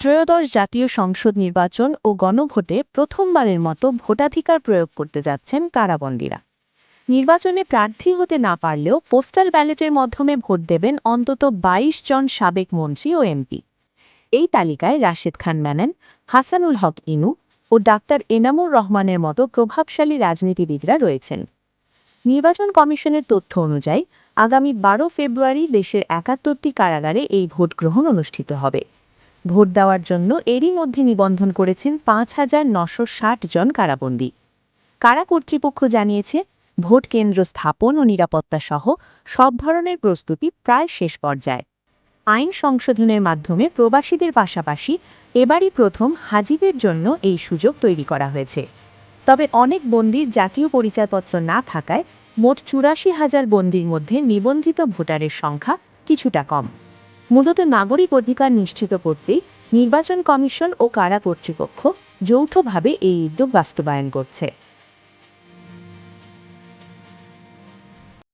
ত্রয়োদশ জাতীয় সংসদ নির্বাচন ও গণভোটে প্রথমবারের মতো ভোটাধিকার প্রয়োগ করতে যাচ্ছেন কারাবন্দীরা। নির্বাচনে প্রার্থী হতে না পারলেও পোস্টাল ব্যালেটের মাধ্যমে ভোট দেবেন অন্তত বাইশ জন সাবেক মন্ত্রী ও এমপি। এই তালিকায় রাশেদ খান ম্যানন হাসানুল হক ইনু ও ডাক্তার এনামুর রহমানের মতো প্রভাবশালী রাজনীতিবিদরা রয়েছেন। নির্বাচন কমিশনের তথ্য অনুযায়ী, আগামী বারো ফেব্রুয়ারি দেশের একাত্তরটি কারাগারে এই ভোট গ্রহণ অনুষ্ঠিত হবে। ভোট দেওয়ার জন্য এরই মধ্যে নিবন্ধন করেছেন পাঁচ হাজার নশো ষাট জন কারাবন্দী। কারা কর্তৃপক্ষ জানিয়েছে, ভোট কেন্দ্র স্থাপন ও নিরাপত্তা সহ সব ধরনের প্রস্তুতি প্রায় শেষ পর্যায়ে। আইন সংশোধনের মাধ্যমে প্রবাসীদের পাশাপাশি এবারই প্রথম হাজিদের জন্য এই সুযোগ তৈরি করা হয়েছে। তবে অনেক বন্দির জাতীয় পরিচয়পত্র না থাকায় মোট চুরাশি হাজার বন্দির মধ্যে নিবন্ধিত ভোটারের সংখ্যা কিছুটা কম। মূলত নাগরিক অধিকার নিশ্চিত করতে নির্বাচন কমিশন ও কারা কর্তৃপক্ষ যৌথভাবে এই উদ্যোগ বাস্তবায়ন করছে।